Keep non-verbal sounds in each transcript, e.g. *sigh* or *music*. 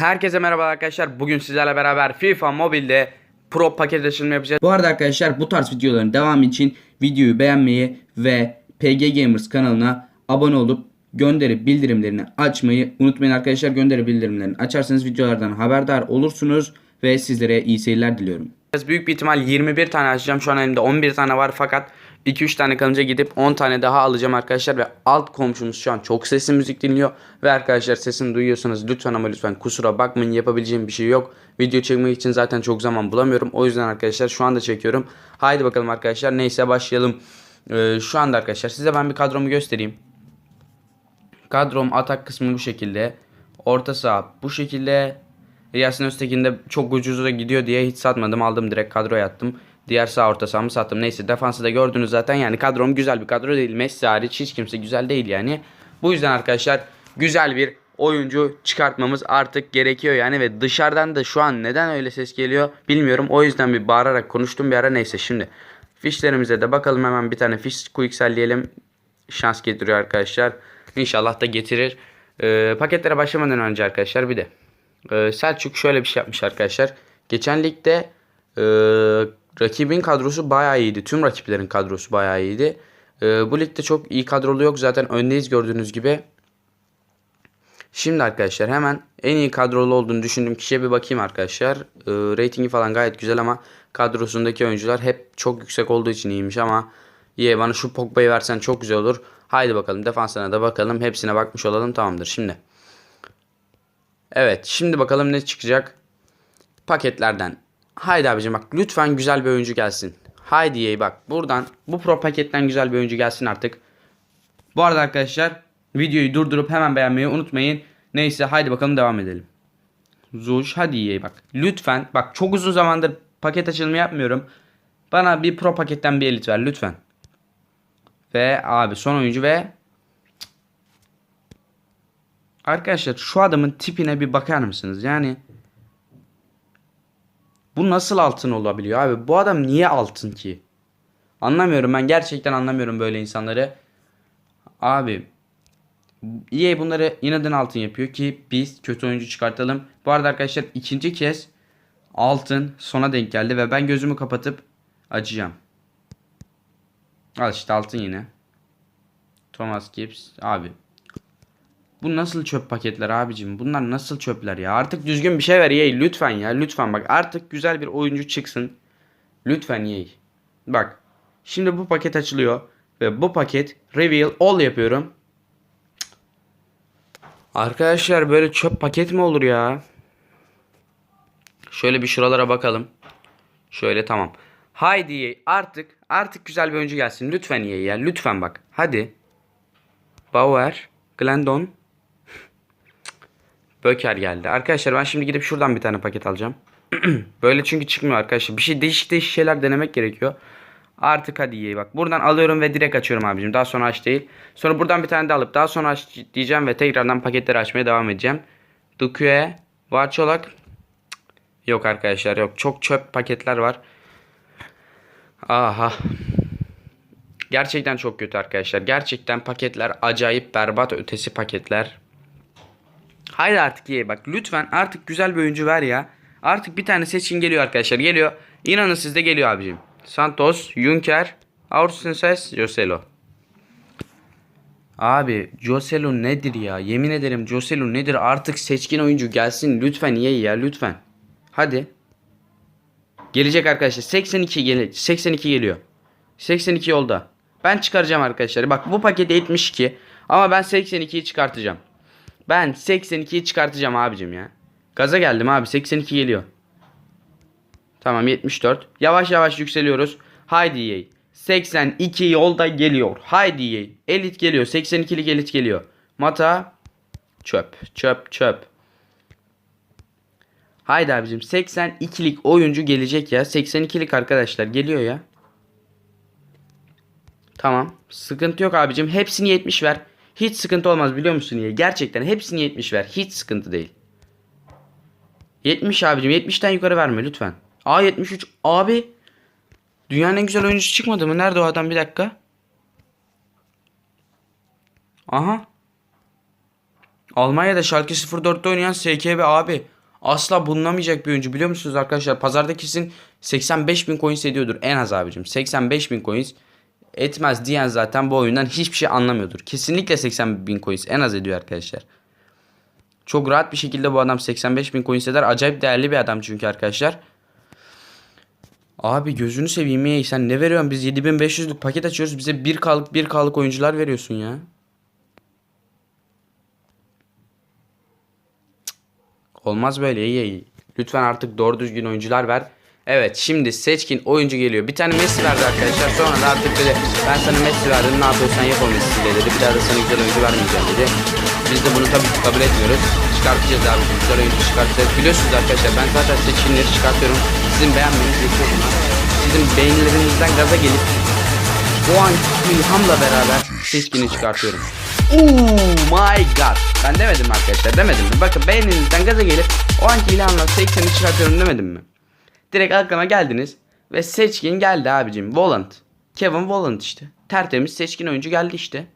Herkese merhaba arkadaşlar. Bugün sizlerle beraber FIFA Mobile'de Pro paket açılımı yapacağız. Bu arada arkadaşlar bu tarz videoların devamı için videoyu beğenmeyi ve PG Gamers kanalına abone olup gönderi bildirimlerini açmayı unutmayın arkadaşlar. Gönderi bildirimlerini açarsanız videolardan haberdar olursunuz ve sizlere iyi seyirler diliyorum. Büyük bir ihtimal 21 tane açacağım. Şu an elimde 11 tane var fakat 2-3 tane kalınca gidip 10 tane daha alacağım arkadaşlar ve alt komşumuz şu an çok sesli müzik dinliyor ve arkadaşlar sesini duyuyorsanız lütfen ama lütfen kusura bakmayın yapabileceğim bir şey yok. Video çekmek için zaten çok zaman bulamıyorum. O yüzden arkadaşlar şu anda çekiyorum. Haydi bakalım arkadaşlar neyse başlayalım. Ee, şu anda arkadaşlar size ben bir kadromu göstereyim. Kadrom atak kısmı bu şekilde. Orta saha bu şekilde. Yasin Öztekin de çok ucuza gidiyor diye hiç satmadım. Aldım direkt kadroya attım. Diğer sağ orta sahamı sattım. Neyse defansı da gördünüz zaten. Yani kadrom güzel bir kadro değil. Messi hariç hiç kimse güzel değil yani. Bu yüzden arkadaşlar güzel bir oyuncu çıkartmamız artık gerekiyor yani ve dışarıdan da şu an neden öyle ses geliyor bilmiyorum. O yüzden bir bağırarak konuştum bir ara neyse şimdi. Fişlerimize de bakalım hemen bir tane fiş quickselleyelim. Şans getiriyor arkadaşlar. İnşallah da getirir. Ee, paketlere başlamadan önce arkadaşlar bir de ee, Selçuk şöyle bir şey yapmış arkadaşlar. Geçen ligde e, rakibin kadrosu bayağı iyiydi. Tüm rakiplerin kadrosu bayağı iyiydi. E, bu ligde çok iyi kadrolu yok. Zaten öndeyiz gördüğünüz gibi. Şimdi arkadaşlar hemen en iyi kadrolu olduğunu düşündüğüm kişiye bir bakayım arkadaşlar. E, ratingi falan gayet güzel ama kadrosundaki oyuncular hep çok yüksek olduğu için iyiymiş ama iyi bana şu Pogba'yı versen çok güzel olur. Haydi bakalım defansına da bakalım. Hepsine bakmış olalım tamamdır şimdi. Evet şimdi bakalım ne çıkacak. Paketlerden. Haydi abicim bak lütfen güzel bir oyuncu gelsin. Haydi iyi bak buradan bu pro paketten güzel bir oyuncu gelsin artık. Bu arada arkadaşlar videoyu durdurup hemen beğenmeyi unutmayın. Neyse haydi bakalım devam edelim. Zuş hadi iyi bak. Lütfen bak çok uzun zamandır paket açılımı yapmıyorum. Bana bir pro paketten bir elit ver lütfen. Ve abi son oyuncu ve Arkadaşlar şu adamın tipine bir bakar mısınız? Yani bu nasıl altın olabiliyor abi? Bu adam niye altın ki? Anlamıyorum ben gerçekten anlamıyorum böyle insanları. Abi EA bunları inadın altın yapıyor ki biz kötü oyuncu çıkartalım. Bu arada arkadaşlar ikinci kez altın sona denk geldi ve ben gözümü kapatıp acıyacağım. Al işte altın yine. Thomas Gibbs abi bu nasıl çöp paketler abicim? Bunlar nasıl çöpler ya? Artık düzgün bir şey ver Yey lütfen ya. Lütfen bak artık güzel bir oyuncu çıksın. Lütfen Yey. Bak. Şimdi bu paket açılıyor. Ve bu paket reveal all yapıyorum. Arkadaşlar böyle çöp paket mi olur ya? Şöyle bir şuralara bakalım. Şöyle tamam. Haydi Yey artık artık güzel bir oyuncu gelsin. Lütfen Yey ya. Lütfen bak. Hadi. Bauer. Glendon. Böker geldi. Arkadaşlar ben şimdi gidip şuradan bir tane paket alacağım. *clears throat* Böyle çünkü çıkmıyor arkadaşlar. Bir şey değişik değişik şeyler denemek gerekiyor. Artık hadi iyi bak. Buradan alıyorum ve direkt açıyorum abicim. Daha sonra aç değil. Sonra buradan bir tane de alıp daha sonra aç diyeceğim ve tekrardan paketleri açmaya devam edeceğim. Dukue, Varçolak. Yok arkadaşlar yok. Çok çöp paketler var. Aha. Gerçekten çok kötü arkadaşlar. Gerçekten paketler acayip berbat ötesi paketler. Haydi artık ye bak lütfen artık güzel bir oyuncu ver ya. Artık bir tane seçin geliyor arkadaşlar geliyor. İnanın sizde geliyor abicim. Santos, Junker, Aursenses, Joselo. Abi Joselo nedir ya? Yemin ederim Joselo nedir? Artık seçkin oyuncu gelsin lütfen ye ya lütfen. Hadi. Gelecek arkadaşlar. 82 gel 82 geliyor. 82 yolda. Ben çıkaracağım arkadaşlar. Bak bu paket 72 ama ben 82'yi çıkartacağım. Ben 82'yi çıkartacağım abicim ya. Gaza geldim abi 82 geliyor. Tamam 74. Yavaş yavaş yükseliyoruz. Haydi EA. 82 yolda geliyor. Haydi EA. Elit geliyor. 82'lik elit geliyor. Mata. Çöp. Çöp. Çöp. Haydi abicim 82'lik oyuncu gelecek ya. 82'lik arkadaşlar geliyor ya. Tamam. Sıkıntı yok abicim. Hepsini 70 ver. Hiç sıkıntı olmaz biliyor musun niye? Gerçekten hepsini 70 ver. Hiç sıkıntı değil. 70 abicim. 70'ten yukarı verme lütfen. A 73 abi. Dünyanın en güzel oyuncusu çıkmadı mı? Nerede o adam bir dakika. Aha. Almanya'da Schalke 04'te oynayan SKB abi. Asla bulunamayacak bir oyuncu biliyor musunuz arkadaşlar? Pazarda kesin 85 bin coins ediyordur en az abicim. 85 bin coins etmez diyen zaten bu oyundan hiçbir şey anlamıyordur. Kesinlikle 80 bin coins en az ediyor arkadaşlar. Çok rahat bir şekilde bu adam 85 bin coins eder. Acayip değerli bir adam çünkü arkadaşlar. Abi gözünü seveyim ya sen ne veriyorsun? Biz 7500'lük paket açıyoruz. Bize 1K'lık 1K'lık oyuncular veriyorsun ya. Olmaz böyle iyi iyi. Lütfen artık doğru düzgün oyuncular ver. Evet şimdi seçkin oyuncu geliyor. Bir tane Messi verdi arkadaşlar. Sonra da artık dedi ben sana Messi verdim ne yapıyorsan yap o Messi'yle dedi. Bir daha da sana güzel oyuncu vermeyeceğim dedi. Biz de bunu tabii kabul etmiyoruz. Çıkartacağız abi. Güzel oyuncu çıkartacağız. Biliyorsunuz arkadaşlar ben zaten seçkinleri çıkartıyorum. Sizin beğenmeniz yetiyor. Sizin beğenilerinizden gaza gelip o anki ilhamla beraber seçkini çıkartıyorum. Oh my god. Ben demedim arkadaşlar demedim mi? Bakın beğeninizden gaza gelip o anki ilhamla seçkini çıkartıyorum demedim mi? Direkt aklıma geldiniz ve seçkin geldi abicim. Volant. Kevin Volant işte. Tertemiz seçkin oyuncu geldi işte.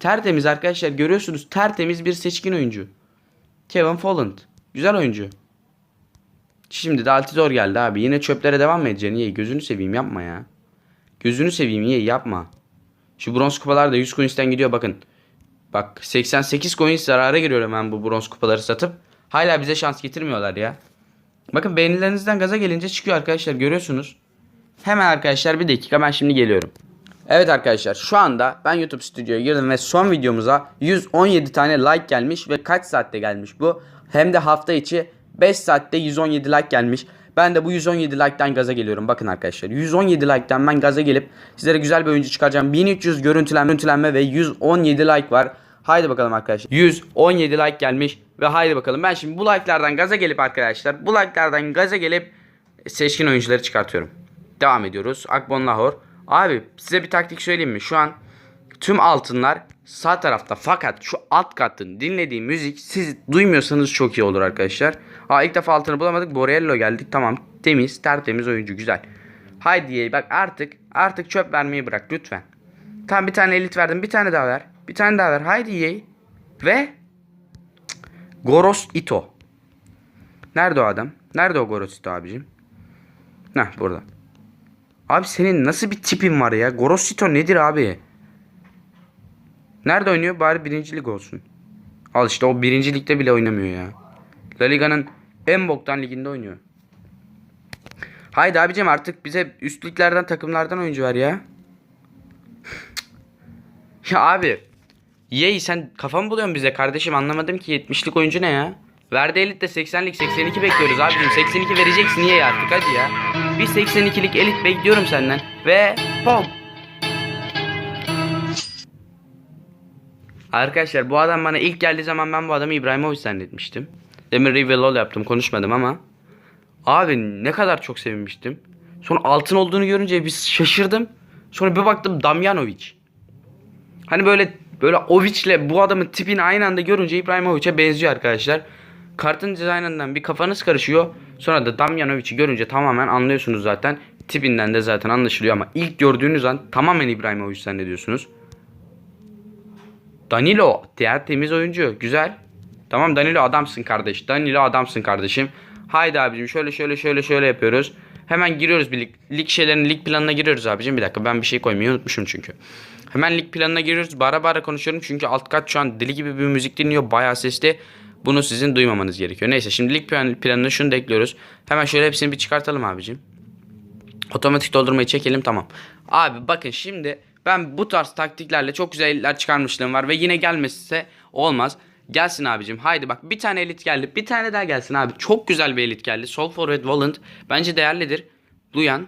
Tertemiz arkadaşlar görüyorsunuz tertemiz bir seçkin oyuncu. Kevin Volland. Güzel oyuncu. Şimdi de Altidor geldi abi. Yine çöplere devam mı edeceksin? İyi gözünü seveyim yapma ya. Gözünü seveyim iyi yapma. Şu bronz kupalar da 100 coins'ten gidiyor bakın. Bak 88 coins zarara giriyorum ben bu bronz kupaları satıp. Hala bize şans getirmiyorlar ya. Bakın beğenilerinizden gaza gelince çıkıyor arkadaşlar görüyorsunuz. Hemen arkadaşlar bir dakika ben şimdi geliyorum. Evet arkadaşlar şu anda ben YouTube stüdyoya girdim ve son videomuza 117 tane like gelmiş ve kaç saatte gelmiş bu? Hem de hafta içi 5 saatte 117 like gelmiş. Ben de bu 117 like'tan gaza geliyorum. Bakın arkadaşlar 117 like'tan ben gaza gelip sizlere güzel bir oyuncu çıkaracağım. 1300 görüntülenme, görüntülenme ve 117 like var. Haydi bakalım arkadaşlar. 117 like gelmiş ve haydi bakalım. Ben şimdi bu like'lardan gaza gelip arkadaşlar bu like'lardan gaza gelip seçkin oyuncuları çıkartıyorum. Devam ediyoruz. Akbon Lahor. Abi size bir taktik söyleyeyim mi? Şu an tüm altınlar sağ tarafta fakat şu alt katın dinlediği müzik siz duymuyorsanız çok iyi olur arkadaşlar. Aa ilk defa altını bulamadık. Borello geldik. Tamam. Temiz, tertemiz oyuncu güzel. Haydi bak artık artık çöp vermeyi bırak lütfen. Tamam bir tane elit verdim. Bir tane daha ver. Bir tane daha ver. Haydi yeğ. Ve Goros Ito. Nerede o adam? Nerede o Goros Ito abicim? Heh burada. Abi senin nasıl bir tipin var ya? Gorosito nedir abi? Nerede oynuyor? Bari birinci lig olsun. Al işte o birinci ligde bile oynamıyor ya. La Liga'nın en boktan liginde oynuyor. Haydi abicim artık bize üst liglerden takımlardan oyuncu ver ya. *laughs* ya abi. Yey sen kafa mı buluyorsun bize kardeşim anlamadım ki 70'lik oyuncu ne ya? Verdi elit de 80'lik 82 bekliyoruz abicim. 82 vereceksin niye artık hadi ya. Bir 82'lik elit bekliyorum senden. Ve pom. Arkadaşlar bu adam bana ilk geldiği zaman ben bu adamı İbrahimovic zannetmiştim. Demin reveal yaptım konuşmadım ama. Abi ne kadar çok sevinmiştim. Sonra altın olduğunu görünce bir şaşırdım. Sonra bir baktım Damjanovic. Hani böyle böyle Ovic'le bu adamın tipini aynı anda görünce İbrahimovic'e benziyor arkadaşlar. Kartın dizaynından bir kafanız karışıyor. Sonra da Damjanovic'i görünce tamamen anlıyorsunuz zaten. Tipinden de zaten anlaşılıyor ama ilk gördüğünüz an tamamen İbrahimovic zannediyorsunuz. Danilo diğer temiz oyuncu. Güzel. Tamam Danilo adamsın kardeş. Danilo adamsın kardeşim. Haydi abicim şöyle şöyle şöyle şöyle yapıyoruz. Hemen giriyoruz bir lig, lig şeylerin lig planına giriyoruz abicim. Bir dakika ben bir şey koymayı unutmuşum çünkü. Hemen lig planına giriyoruz. Bara bara konuşuyorum çünkü alt kat şu an deli gibi bir müzik dinliyor. Bayağı sesli. Bunu sizin duymamanız gerekiyor. Neyse şimdi lig plan, planına şunu da ekliyoruz. Hemen şöyle hepsini bir çıkartalım abicim. Otomatik doldurmayı çekelim tamam. Abi bakın şimdi ben bu tarz taktiklerle çok güzel elitler çıkarmışlığım var ve yine gelmezse olmaz. Gelsin abicim. Haydi bak bir tane elit geldi. Bir tane daha gelsin abi. Çok güzel bir elit geldi. Sol forward Volant bence değerlidir. Duyan.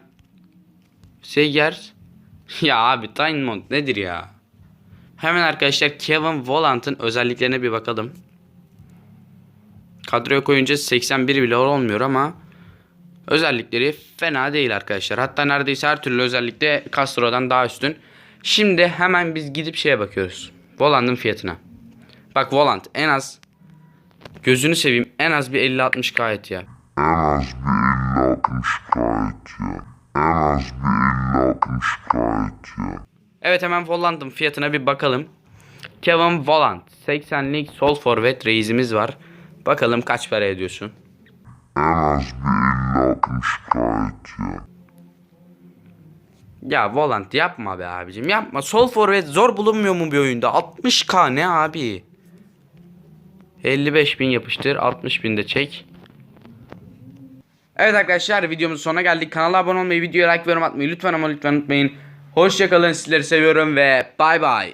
Seger. *laughs* ya abi Diamond nedir ya? Hemen arkadaşlar Kevin Volant'ın özelliklerine bir bakalım. Kadroya koyunca 81 bile olmuyor ama özellikleri fena değil arkadaşlar. Hatta neredeyse her türlü özellikle Castro'dan daha üstün. Şimdi hemen biz gidip şeye bakıyoruz. Volant'ın fiyatına. Bak Volant en az gözünü seveyim en az bir 50-60 gayet ya. En az bir 50-60 gayet ya. En az bir 50-60 gayet ya. Evet hemen Volant'ın fiyatına bir bakalım. Kevin Volland 80'lik sol forvet reisimiz var. Bakalım kaç para ediyorsun? En az bir 50-60k ediyor. Ya Volant yapma be abicim yapma. Sol forvet zor bulunmuyor mu bir oyunda? 60k ne abi? 55 bin yapıştır 60 bin de çek. Evet arkadaşlar videomuzun sonuna geldik. Kanala abone olmayı, videoya like ve yorum atmayı lütfen ama lütfen unutmayın. Hoşçakalın sizleri seviyorum ve bay bay.